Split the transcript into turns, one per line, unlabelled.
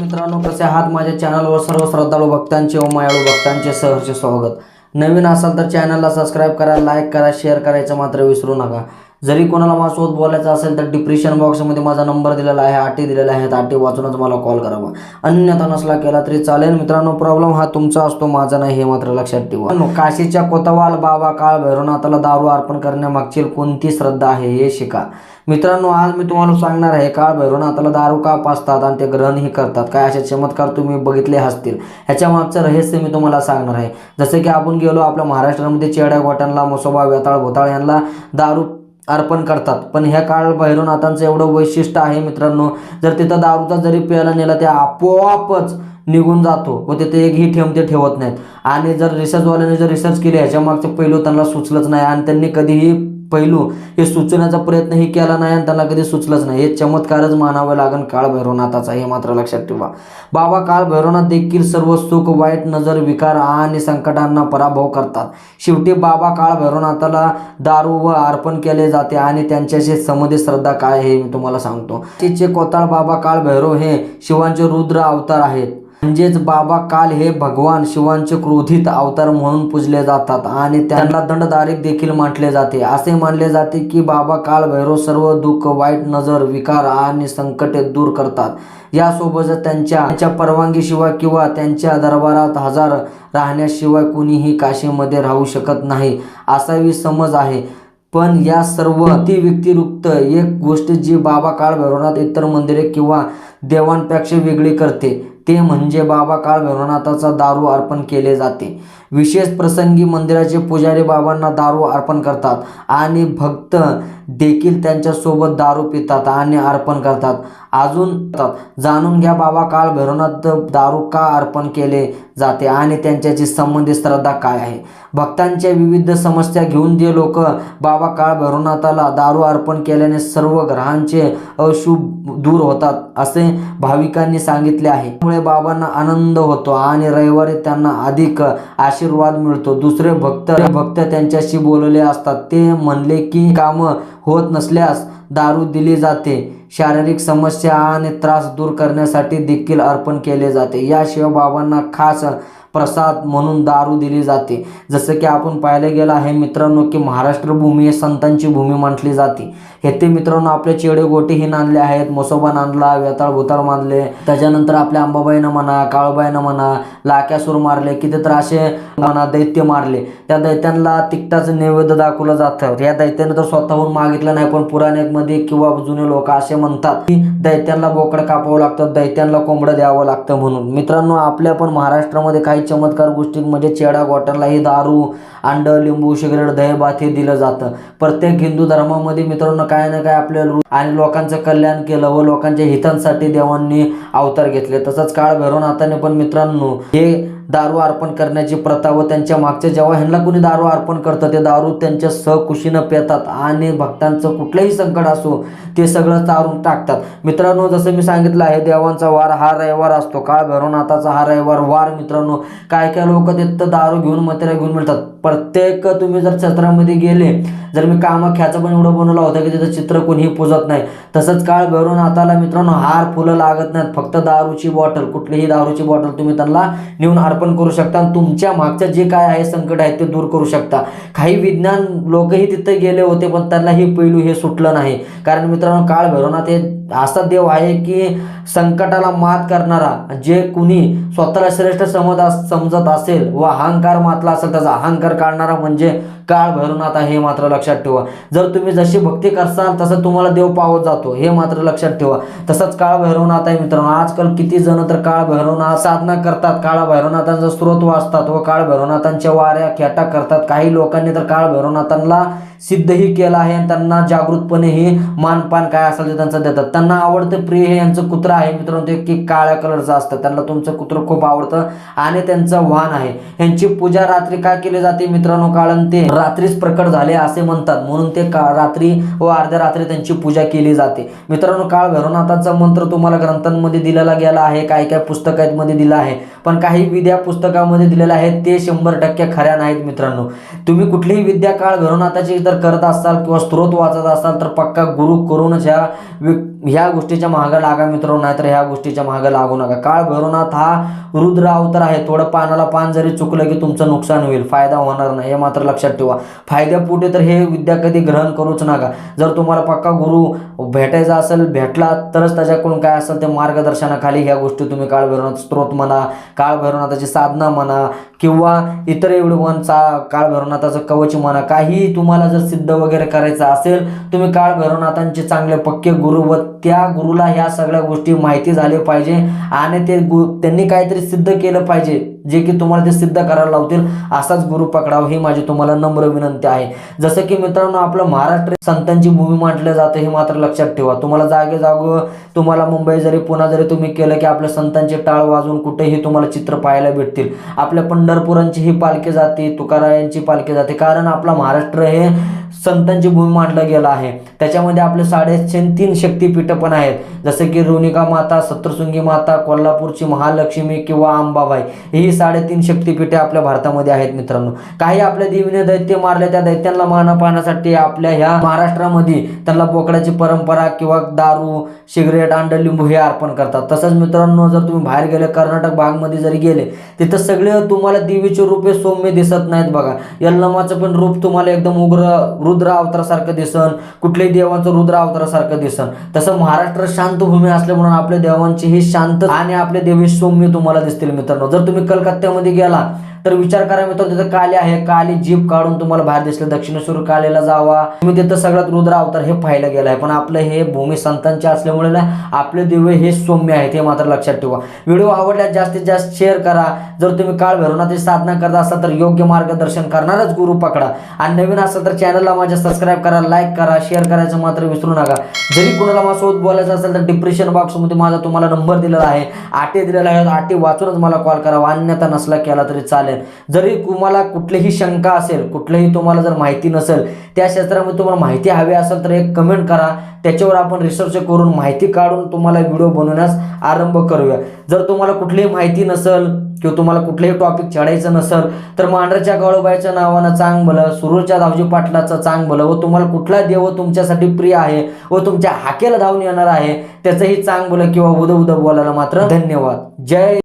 मित्रांनो कसे आहात? माझ्या चॅनलवर सर्व श्रद्धाळू भक्तांचे व मायाळू भक्तांचे सहर्ष स्वागत. नवीन असाल तर चॅनलला सबस्क्राईब करा लाईक करा शेअर करायचं मात्र विसरू नका. जरी कोणाला माझ्यासोबत बोलायचं असेल तर डिप्रेशन बॉक्समध्ये माझा नंबर दिलेला आहे आटी दिलेला आहे आटी वाचूनच मला कॉल करावा. अन्यथा नसला केला तरी चालेल. मित्रांनो प्रॉब्लेम हा तुमचा असतो माझा नाही हे मात्र लक्षात ठेवा. काशीच्या कोतवाल बाबा काळ भैरवनाथाला दारू अर्पण करण्यामागची कोणती श्रद्धा आहे हे शिका. मित्रांनो आज मी तुम्हाला सांगणार आहे काळ भैरवनाथाला दारू का पाचतात आणि ते ग्रहणही करतात? काय असे चमत्कार तुम्ही बघितले असतील? ह्याच्या मागचं रहस्य मी तुम्हाला सांगणार आहे. जसं की आपण गेलो आपल्या महाराष्ट्रामध्ये चेड्या गोट्यांना मसोबा वेताळ भोताळ यांना दारू अर्पण करतात. पण ह्या काळ भैरवनाथांचं एवढं वैशिष्ट्य आहे मित्रांनो जर तिथं दारूचा जरी प्यायला नेला ते आपोआपच निघून जातो व तिथे एकही ठेम ते ठेवत नाहीत. आणि जर रिसर्चवाल्याने जर रिसर्च केली ह्याच्या मागचं पहिलं त्यांना सुचलंच नाही आणि त्यांनी कधीही पैलू हे सुचवण्याचा प्रयत्नही केला नाही आणि त्यांना कधी सुचलंच नाही. हे चमत्कारच मानावं लागेल काळभैरवनाथाचा हे मात्र लक्षात ठेवा. बाबा काळ भैरवनाथ देखील सर्व सुख वाईट नजर विकार आणि संकटांना पराभव करतात. शेवटी बाबा काळभैरवनाथाला दारू व अर्पण केले जाते आणि त्यांच्याशी संबंधित श्रद्धा काय हे मी तुम्हाला सांगतो. तिचे कोताळ बाबा काळभैरव हे शिवांचे रुद्र अवतार आहेत. म्हणजेच बाबा काल हे भगवान शिवांचे क्रोधित अवतार म्हणून पूजले जातात आणि त्यांना दंडदारिक देखील म्हटले जाते. असे मानले जाते की बाबा काल भैरव सर्व दुःख वाईट नजर विकार आणि संकटे दूर करतात. यासोबतच त्यांच्या त्यांच्या परवानगीशिवाय किंवा त्यांच्या दरबारात हजार राहण्याशिवाय कुणीही काशीमध्ये राहू शकत नाही असावी समज आहे. पण या सर्व अति व्यक्तिरिक्त एक गोष्ट जी बाबा काळ भैरवनाथ इतर मंदिरे किंवा देवांपेक्षा वेगळी करते. ते म्हणजे बाबा काळ भैरवनाथाचा दारू अर्पण केले जाते. विशेष प्रसंगी मंदिराचे पुजारी बाबांना दारू अर्पण करतात आणि भक्त देखील त्यांच्यासोबत दारू पितात आणि अर्पण करतात. अजून जाणून घ्या बाबा काळ भैरवनाथ दारू का अर्पण केले? जाते आणि त्यांच्याशी संबंधित श्रद्धा काय आहे? भक्तांच्या विविध समस्या घेऊन जे लोक बाबा काळ भैरवनाथाला दारू अर्पण केल्याने सर्व ग्रहांचे अशुभ दूर होतात असे भाविकांनी सांगितले आहे. त्यामुळे बाबांना आनंद होतो आणि रविवारी त्यांना अधिक आशीर्वाद मिळतो. दुसरे भक्त भक्त त्यांच्याशी बोलले असतात. ते म्हणले की काम होत नसल्यास दारू दिली जाते. शारीरिक समस्या आणि त्रास दूर करण्यासाठी देखील अर्पण केले जाते. याशिवाय बाबांना खास प्रसाद म्हणून दारू दिली जाते. जसं की आपण पाहायला गेलं आहे मित्रांनो की महाराष्ट्र भूमी हे संतांची भूमी म्हटली जाते. हे ते मित्रांनो आपले चेडे गोटेही नांदले आहेत मोसोबा नांदला वेताळ भुताळ मानले. त्याच्यानंतर आपल्या अंबाबाईनं म्हणा काळूबाईनं म्हणा लाक्यासूर मारले किती तर असे म्हणा दैत्य मारले. त्या दैत्यांना तिकटाचं नैवेद्य दाखवलं जातं. या दैत्यानं तर स्वतःहून मागितलं नाही पण पुराणमध्ये किंवा जुने लोक असे म्हणतात की दैत्यांना बोकड कापावं लागतं दैत्यांना कोंबडं द्यावं लागतं म्हणून. मित्रांनो आपल्या पण महाराष्ट्रामध्ये काही चमत्कार गोष्टी म्हणजे चेडा गोट्यांनाही दारू अंड लिंबू सिगरेट दही भात हे दिलं जातं. प्रत्येक हिंदू धर्मामध्ये मित्रांनो काय ना काय आपल्या आणि लोकांचं कल्याण केलं व लोकांच्या हितांसाठी देवांनी अवतार घेतले. तसंच काळ भैरवनाथाने पण मित्रांनो हे दारू अर्पण करण्याची प्रथा व त्यांच्या मागच्या जेव्हा ह्यांना कुणी दारू अर्पण करतं ते दारू त्यांच्या सहकुशीनं पितात आणि भक्तांचं कुठलंही संकट असो ते सगळं तारून टाकतात. मित्रांनो जसं मी सांगितलं आहे देवांचा वार हा रविवार असतो. काळ भैरवनाथाचा हा रविवार वार मित्रांनो. काय काय लोक तिथं दारू घेऊन मतेरा घेऊन मिळतात. प्रत्येक तुम्ही जर छत्रामध्ये गेले जर मी कामाख्याचं पण एवढं बनवलं होतं की तिथं चित्र कोणीही पुजत नाही. तसंच काळ भैरवनाथाला मित्रांनो हार फुलं लागत नाहीत. फक्त दारूची बॉटल कुठलीही दारूची बॉटल तुम्ही त्यांना नेऊन अर्पण करू शकता आणि तुमच्या मागचं जे काय आहे संकट आहे ते दूर करू शकता. काही विज्ञान लोकही तिथे गेले होते पण त्यांना हे पैलू हे सुटलं नाही. कारण मित्रांनो काळ भैरवनाथ हे असा देव आहे की संकटाला मात करणारा जे कुणी स्वतःला श्रेष्ठ समज समजत असेल व अहंकार मातला असेल त्याचा अहंकार काढणारा म्हणजे काळ भैरवनाथ आहे हे मात्र लक्षात ठेवा. जर तुम्ही जशी भक्ती करसाल तसं तुम्हाला देव पावत जातो. हे मात्र लक्षात ठेवा. तसंच काळ भैरवनाथ आहे मित्रांनो आजकाल किती जण तर काळ भैरवनाथ साधना करतात. काळ भैरवनाथांचा स्रोत वाचतात व काळ भैरवनाथांच्या वाऱ्या खेटा करतात. काही लोकांनी तर काळ भैरवनाथांना सिद्धही केलं आहे आणि त्यांना जागृतपणे हे मानपान काय असेल ते त्यांचं देतात. त्यांना आवडतं प्रिय हे यांचं कुत्र आहे. मित्रांनो ते की काळ्या कलरचं असतं. त्यांना तुमचं कुत्र खूप आवडतं आणि त्यांचं वाहन आहे. यांची पूजा रात्री काय केली जाते मित्रांनो कारण ते रात्रीच प्रकट झाले असे म्हणतात. म्हणून ते का रात्री व अर्ध्या रात्री त्यांची पूजा केली जाते. मित्रांनो काळ भैरवनाथाचा मंत्र तुम्हाला ग्रंथांमध्ये दिलेला गेला आहे. काही काही पुस्तकांमध्ये दिला आहे. पण काही विद्या पुस्तकामध्ये दिलेल्या आहेत ते शंभर टक्के खऱ्या नाहीत मित्रांनो. तुम्ही कुठलीही विद्या काळ भैरवनाथाची जर करत असाल किंवा स्त्रोत वाचत असाल तर पक्का गुरु करूनच ह्या ह्या गोष्टीच्या मागं लागा मित्रांनो नाहीतर ह्या गोष्टीच्या मागं लागू नका. काळ भैरवनाथ हा रुद्र अवतार आहे. थोडं पानाला पान जरी चुकलं की तुमचं नुकसान होईल. फायदा होणार नाही. हे मात्र लक्षात ठेवा. फायद्यापुढे तर हे विद्या कधी ग्रहण करूच नका. जर तुम्हाला पक्का गुरु भेटायचा असेल भेटला तरच त्याच्याकडून काय असेल ते मार्गदर्शनाखाली ह्या गोष्टी तुम्ही काळ भैरवनाथ स्त्रोत म्हणा काळ भैरवनाथाची साधना म्हणा किंवा इतर एवढं चा काळ भैरवनाथाचं कवच म्हणा काही तुम्हाला जर सिद्ध वगैरे करायचं असेल तुम्ही काळ भैरवनाथांचे चांगले पक्के गुरु व त्या गुरुला ह्या सगळ्या गोष्टी माहिती झाले पाहिजे आणि ते गु त्यांनी काहीतरी सिद्ध केलं पाहिजे. जे की तुम्हाला ते सिद्ध करायला लावतील असाच गुरु पकडाव ही माझी तुम्हाला नम्र विनंती आहे. जसं की मित्रांनो आपलं महाराष्ट्र संतांची भूमी म्हटलं जातं हे मात्र लक्षात ठेवा. तुम्हाला जागे जागो तुम्हाला मुंबई जरी पुन्हा जरी तुम्ही केलं की आपल्या संतांचे टाळ वाजून कुठेही तुम्हाला चित्र पाहायला भेटतील. आपल्या पंढरपुरांची ही पालखी जाते तुकारायांची पालखी जाते. कारण आपला महाराष्ट्र हे संतांची भूमी मानलं गेलं आहे. त्याच्यामध्ये आपले साडेशे तीन शक्तीपीठं पण आहेत. जसं की रोनिका माता सप्तशृंगी माता कोल्हापूरची महालक्ष्मी किंवा अंबाबाई. ही साडेतीन शक्तीपीठे आपल्या भारतामध्ये आहेत मित्रांनो. काही आपल्या देवीने दैत्य मारले त्या दैत्यांना माना पाहण्यासाठी आपल्या ह्या महाराष्ट्रामध्ये त्यांना बोकडाची परंपरा किंवा दारू सिगरेट अंड लिंबू हे अर्पण करतात. तसंच मित्रांनो जर तुम्ही बाहेर गेले कर्नाटक भागमध्ये जरी गेले तिथं सगळे तुम्हाला देवीचे रूपे सौम्य दिसत नाहीत बघा. यल्लमाचं पण रूप तुम्हाला एकदम उग्र रुद्र अवतारासारखं दिसन कुठल्याही देवांचं रुद्र अवतारासारखं दिसन. तसं महाराष्ट्र शांत भूमी असल्या म्हणून आपल्या देवांची ही शांत आणि आपले देवी सौम्य तुम्हाला दिसतील मित्रांनो. जर तुम्ही कलकत्त्यामध्ये गेला तर विचार करा मित्रांनो तिथं काली आहे. काली जीप काढून तुम्हाला बाहेर दिसले दक्षिणेश्वर कालेला जावा. तुम्ही तिथं सगळ्यात रुद्र अवतार हे पाहायला गेलं आहे पण आपलं हे भूमी संतांचे असल्यामुळे ना आपले दिवे हे सौम्य आहेत हे मात्र लक्षात ठेवा. व्हिडिओ आवडल्यास जास्तीत जास्त शेअर करा. जर तुम्ही काळ भैरवनाथी साधना करत असाल तर योग्य मार्गदर्शन करणारच गुरु पकडा. आणि नवीन असाल तर चॅनलला माझ्या सबस्क्राईब करा लाईक करा शेअर करायचं मात्र विसरू नका. जरी कोणाला माझ्यासोबत बोलायचं असेल तर डिप्रेशन बॉक्समध्ये माझा तुम्हाला नंबर दिलेला आहे. आटे दिलेला आहे आटे वाचूनच मला कॉल करावा. अन्यथा नसला केला तरी चालेल. जरी तुम्हाला कुठलीही शंका असेल कुठलंही तुम्हाला जर माहिती नसेल त्या क्षेत्रामध्ये तुम्हाला माहिती हवी असेल तर एक कमेंट करा. त्याच्यावर आपण रिसर्च करून माहिती काढून तुम्हाला व्हिडिओ बनवण्यास आरंभ करूया. जर तुम्हाला कुठलीही माहिती नसेल किंवा तुम्हाला कुठलंही टॉपिक चढायचं नसेल तर मांढरच्या गळोबाईच्या नावानं चांग भलं सुरूरच्या धावजी पाटलाचं चांग भलं व तुम्हाला कुठला देव तुमच्यासाठी प्रिय आहे व तुमच्या हाकेला धावून येणार आहे त्याचंही चांग भलं किंवा उद उद बोलायला मात्र धन्यवाद. जय